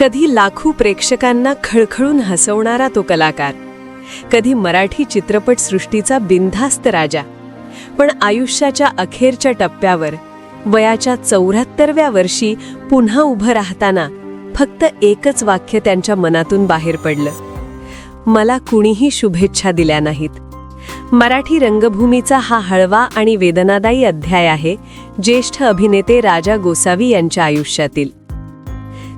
कधी लाखो प्रेक्षकांना खळखळून हसवणारा तो कलाकार. कधी मराठी चित्रपट सृष्टीचा बिनधास्त राजा. पण आयुष्याच्या अखेरच्या टप्प्यावर वयाच्या चौऱ्याहत्तरव्या वर्षी पुन्हा उभं राहताना फक्त एकच वाक्य त्यांच्या मनातून बाहेर पडलं. मला कुणीही शुभेच्छा दिल्या नाहीत. मराठी रंगभूमीचा हा हळवा आणि वेदनादायी अध्याय आहे ज्येष्ठ अभिनेते राजा गोसावी यांच्या आयुष्यातील.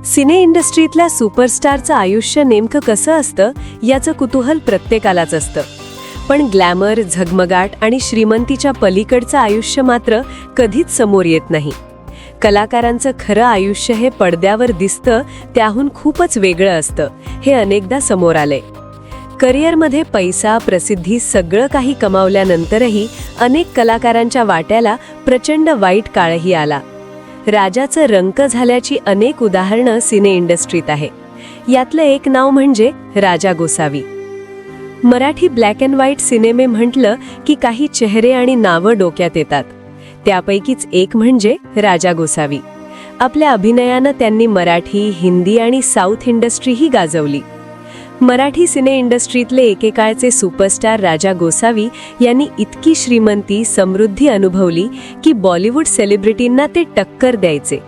सिने इंडस्ट्रीतल्या सुपरस्टारचं आयुष्य नेमकं कसं असतं याचं कुतूहल प्रत्येकालाच असतं. पण ग्लॅमर झगमगाट आणि श्रीमंतीच्या पलीकडचं आयुष्य मात्र कधीच समोर येत नाही. कलाकारांचं खरं आयुष्य हे पडद्यावर दिसतं त्याहून खूपच वेगळं असतं हे अनेकदा समोर आले करिअरमध्ये पैसा प्रसिद्धी सगळं काही कमावल्यानंतरही अनेक कलाकारांच्या वाट्याला प्रचंड वाईट काळही आला. राजाचं रंक झाल्याची अनेक उदाहरणं सिने इंडस्ट्रीत आहे. यातलं एक नाव म्हणजे Raja Gosavi. Marathi black and white सिनेमे म्हटलं की काही चेहरे आणि नावं डोक्यात येतात. त्यापैकीच एक म्हणजे राजा गोसावी. आपल्या अभिनयानं त्यांनी मराठी हिंदी आणि साऊथ इंडस्ट्रीही गाजवली. मराठी सिने इंडस्ट्रीतले एकेकाळचे सुपरस्टार राजा गोसावी यांनी इतकी श्रीमंती समृद्धी अनुभवली की बॉलिवूड सेलिब्रिटींना ते टक्कर द्यायचे.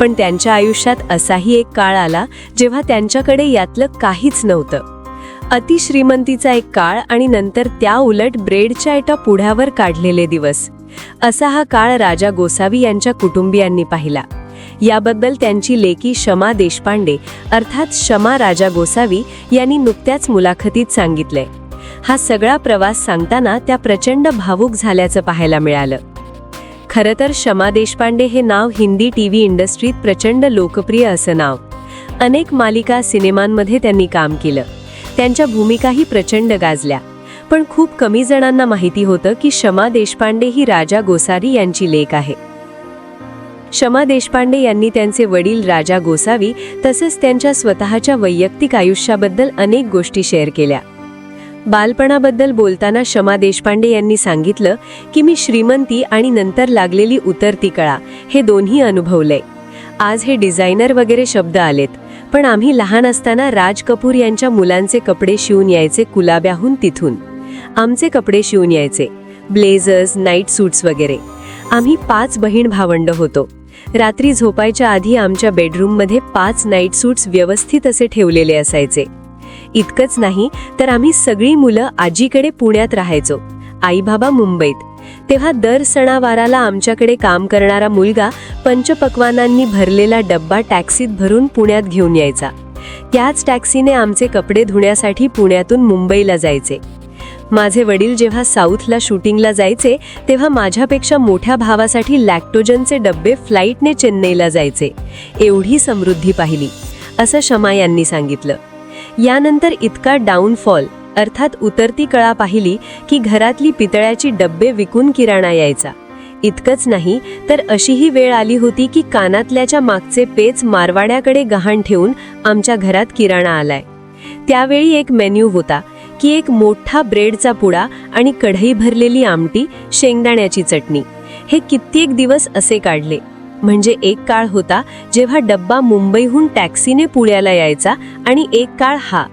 पण त्यांच्या आयुष्यात असाही एक काळ आला जेव्हा त्यांच्याकडे यातलं काहीच नव्हतं. अतिश्रीमंतीचा एक काळ आणि नंतर त्या उलट ब्रेडच्या एका पुढ्यावर काढलेले दिवस. असा हा काळ राजा गोसावी यांच्या कुटुंबियांनी पाहिला. याबद्दल त्यांची लेकी शमा देशपांडे अर्थात शमा राजा गोसावी यांनी नुकत्याच मुलाखतीत सांगितलंय. हा सगळा प्रवास सांगताना त्या प्रचंड भावूक झाल्याचं पाहायला मिळालं. खरं तर शमा देशपांडे हे नाव हिंदी टी व्ही इंडस्ट्रीत प्रचंड लोकप्रिय असं नाव. अनेक मालिका सिनेमांमध्ये त्यांनी काम केलं. त्यांच्या भूमिकाही प्रचंड गाजल्या. पण खूप कमी जणांना माहिती होतं की शमा देशपांडे ही राजा गोसारी यांची लेख आहे. शमा देशपांडे यांनी त्यांचे वडील राजा गोसावी तसेच त्यांच्या स्वतःच्या वैयक्तिक आयुष्याबद्दल अनेक गोष्टी शेअर केल्या. बालपणाबद्दल बोलताना शमा देशपांडे यांनी सांगितलं की मी श्रीमंती आणि नंतर लागलेली उतरती कळा हे दोन्ही अनुभवलंय. आज हे डिझायनर वगैरे शब्द आलेत पण आम्ही लहान असताना राज कपूर यांच्या मुलांचे कपडे शिवून यायचे कुलाब्याहून तिथून. आमचे कपडे शिवून यायचे ब्लेझर्स नाईट सूट्स वगैरे. आम्ही पाच बहीण भावंड होतो. रात्री झोपायच्या आधी आमच्या बेडरूममध्ये पाच नाईट सूट्स व्यवस्थित असे ठेवलेले असायचे. इतकंच नाही तर आम्ही सगळी मुलं आजीकडे पुण्यात राहायचो आई बाबा मुंबईत. तेव्हा दर सणावाराला आमच्याकडे काम करणारा मुलगा पंचपक्वानांनी भरलेला डब्बा टॅक्सीत भरून पुण्यात घेऊन यायचा. त्याच टॅक्सीने आमचे कपडे धुण्यासाठी पुण्यातून मुंबईला जायचे. माझे वडील जेव्हा साऊथला शूटिंगला जायचे तेव्हा माझ्यापेक्षा मोठ्या भावासाठी लॅक्टोजनचे डब्बे फ्लाईटने चेन्नईला जायचे. एवढी समृद्धी पाहिली असं शमा यांनी सांगितलं. यानंतर इतका डाऊनफॉल अर्थात उतरती कळा पाहिली की घरातली पितळ्याची डब्बे विकून किराणा यायचा. इतकंच नाही तर अशीही वेळ आली होती की कानातल्याच्या मागचे पेच मारवाड्याकडे गहाण ठेवून आमच्या घरात किराणा आलाय. त्यावेळी एक मेन्यू होता की एक मोठा ब्रेडचा पुडा आणि कढई भरलेली आमटी शेंगदाण्याची चटणी. हे कित्येक दिवस असे काढले. म्हणजे एक काळ होता जेव्हा डब्बा मुंबईहून टॅक्सीने पुण्याला यायचा आणि एक काळ हा.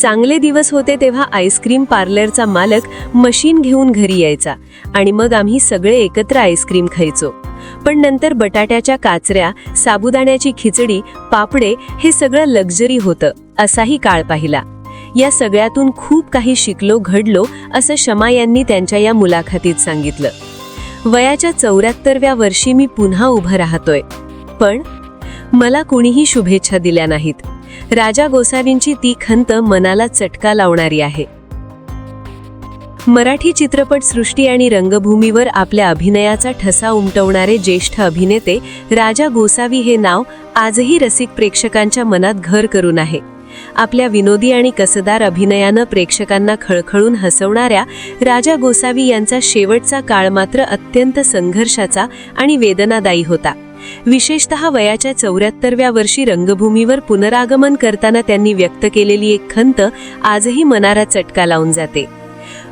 चांगले दिवस होते तेव्हा आईस्क्रीम पार्लरचा मालक मशीन घेऊन घरी यायचा आणि मग आम्ही सगळे एकत्र आईस्क्रीम खायचो. पण नंतर बटाट्याच्या काचऱ्या साबुदाण्याची खिचडी पापडे हे सगळं लक्झरी होतं असाही काळ पाहिला. या सगळ्यातून खूप काही शिकलो घडलो असं शमा यांनी त्यांच्या या मुलाखतीत सांगितलं. वयाच्या चौऱ्याहत्तरव्या वर्षी मी पुन्हा उभं राहतोय. पण मला कुणीही शुभेच्छा दिल्या नाहीत. राजा गोसावींची ती खंत मनाला चटका लावणारी आहे. मराठी चित्रपट सृष्टी आणि रंगभूमीवर आपल्या अभिनयाचा ठसा उमटवणारे ज्येष्ठ अभिनेते राजा गोसावी हे नाव आजही रसिक प्रेक्षकांच्या मनात घर करून आहे. आपल्या विनोदी आणि कसदार अभिनयानं प्रेक्षकांना खळखळून हसवणाऱ्या राजा गोसावी यांचा शेवटचा काळ मात्र अत्यंत संघर्षाचा आणि वेदनादायी होता. विशेषतः वयाच्या चौऱ्याहत्तरव्या वर्षी रंगभूमीवर पुनरागमन करताना त्यांनी व्यक्त केलेली एक खंत आजही मनारा चटका लावून जाते.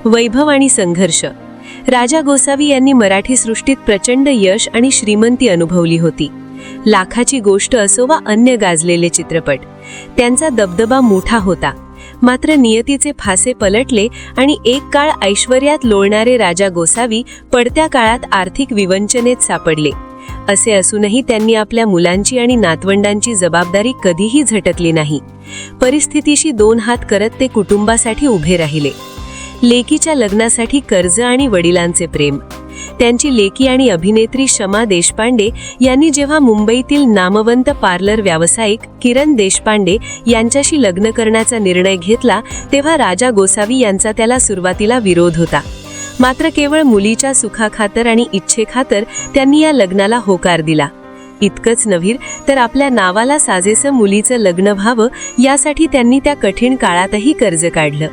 वैभव आणि संघर्ष. राजा गोसावी यांनी मराठी सृष्टीत प्रचंड यश आणि श्रीमंती अनुभवली होती. लाखाची गोष्ट असो वा अन्य गाजलेले चित्रपट त्यांचा दबदबा मोठा होता. मात्र नियतीचे फासे पलटले आणि एक काळ ऐश्वर्यात लोळणारे राजा गोसावी पडत्या काळात आर्थिक विवंचनेत सापडले. असे असूनही त्यांनी आपल्या मुलांची आणि नातवंडांची जबाबदारी कधीही झटकली नाही. परिस्थितीशी दोन हात करत ते कुटुंबासाठी उभे राहिले. लेकीच्या लग्नासाठी कर्ज आणि वडिलांचे प्रेम. त्यांची लेकी आणि अभिनेत्री शमा देशपांडे यांनी जेव्हा मुंबईतील नामवंत पार्लर व्यावसायिक किरण देशपांडे यांच्याशी लग्न करण्याचा निर्णय घेतला तेव्हा राजा गोसावी यांचा त्याला सुरुवातीला विरोध होता. मात्र केवळ मुलीच्या सुखाखातर आणि इच्छेखातर त्यांनी या लग्नाला होकार दिला. इतकंच नव्हे तर आपल्या नावाला साजेसं मुलीचं लग्न व्हावं यासाठी त्यांनी त्या कठीण काळातही कर्ज काढलं.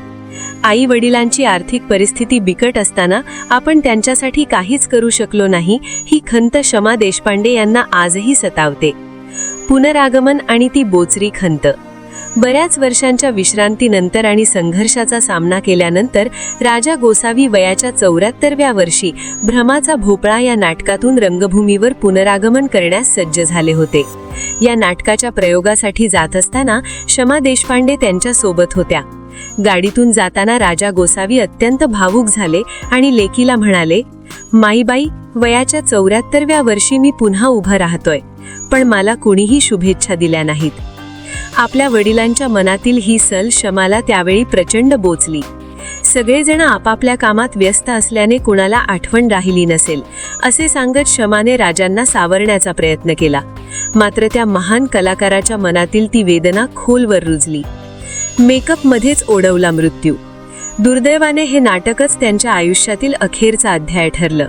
आई वडिलांची आर्थिक परिस्थिती बिकट असताना आपण त्यांच्यासाठी काहीच करू शकलो नाही ही खंत शमा देशपांडे यांना आजही सतावते. पुनरागमन आणि ती बोचरी खंत. बऱ्याच वर्षांच्या विश्रांतीनंतर आणि संघर्षाचा सामना केल्यानंतर राजा गोसावी वयाच्या चौऱ्याहत्तरव्या वर्षी भ्रमाचा भोपळा या नाटकातून रंगभूमीवर पुनरागमन करण्यास सज्ज झाले होते. या नाटकाच्या प्रयोगासाठी जात असताना शमा देशपांडे त्यांच्यासोबत होत्या. गाडीतून जाताना राजा गोसावी अत्यंत भावूक झाले आणि लेकीला म्हणाले माईबाई वयाच्या चौऱ्याहत्तरव्या वर्षी मी पुन्हा उभं राहतोय पण मला कुणीही शुभेच्छा दिल्या नाहीत. आपल्या वडिलांच्या मनातील ही सल शमाला त्यावेळी प्रचंड बोचली. सगळेजण आपापल्या कामात व्यस्त असल्याने कुणाला आठवण राहिली नसेल असे सांगत शमाने राजांना सावरण्याचा प्रयत्न केला. मात्र त्या महान कलाकाराच्या मनातील ती वेदना खोलवर रुजली. मेकअपमध्येच ओढवला मृत्यू. दुर्दैवाने हे नाटकच त्यांच्या आयुष्यातील अखेरचा अध्याय ठरलं.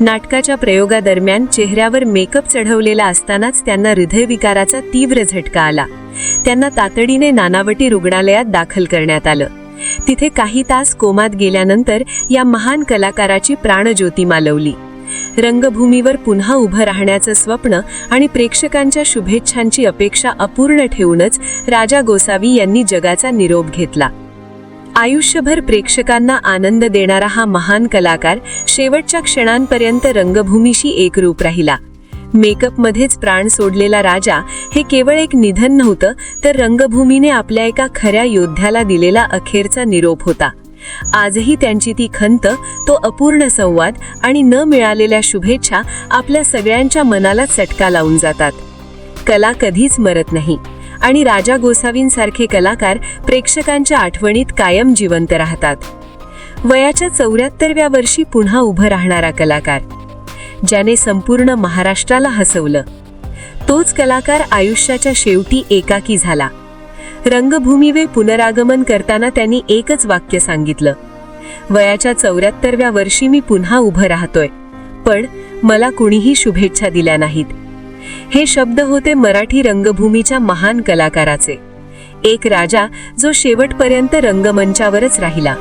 नाटकाच्या प्रयोगादरम्यान चेहऱ्यावर मेकअप चढवलेला असतानाच त्यांना हृदयविकाराचा तीव्र झटका आला. त्यांना तातडीने नानावटी रुग्णालयात दाखल करण्यात आलं. तिथे काही तास कोमात गेल्यानंतर या महान कलाकाराची प्राणज्योती मालवली. रंगभूमीवर पुन्हा उभं राहण्याचं स्वप्न आणि प्रेक्षकांच्या शुभेच्छांची अपेक्षा अपूर्ण ठेवूनच राजा गोसावी यांनी जगाचा निरोप घेतला. आयुष्यभर प्रेक्षकांना आनंद देणारा हा महान कलाकार शेवटच्या क्षणांपर्यंत रंगभूमीशी एकरूप राहिला. मेकअपमध्येच प्राण सोडलेला राजा हे केवळ एक निधन नव्हतं तर रंगभूमीने आपल्या एका खऱ्या योद्ध्याला दिलेला अखेरचा निरोप होता. आजही त्यांची ती खंत तो अपूर्ण संवाद आणि न मिळालेल्या शुभेच्छा आपल्या सगळ्यांच्या मनाला चटका लावून जातात. कला कधीच मरत नाही आणि राजा गोसावींसारखे कलाकार प्रेक्षकांच्या आठवणीत कायम जिवंत राहतात. वयाच्या चौऱ्याहत्तरव्या वर्षी पुन्हा उभं राहणारा कलाकार ज्याने संपूर्ण महाराष्ट्राला हसवलं. तोच कलाकार आयुष्याच्या शेवटी एकाकी झाला. रंगभूमीवे पुनरागमन करताना त्यांनी एकच वाक्य सांगितलं. वयाच्या चौऱ्याहत्तरव्या वर्षी मी पुन्हा उभं राहतोय. पण मला कुणीही शुभेच्छा दिल्या नाहीत. हे शब्द होते मराठी रंगभूमीच्या महान कलाकाराचे. एक राजा जो शेवटपर्यंत रंगमंचावरच राहिला.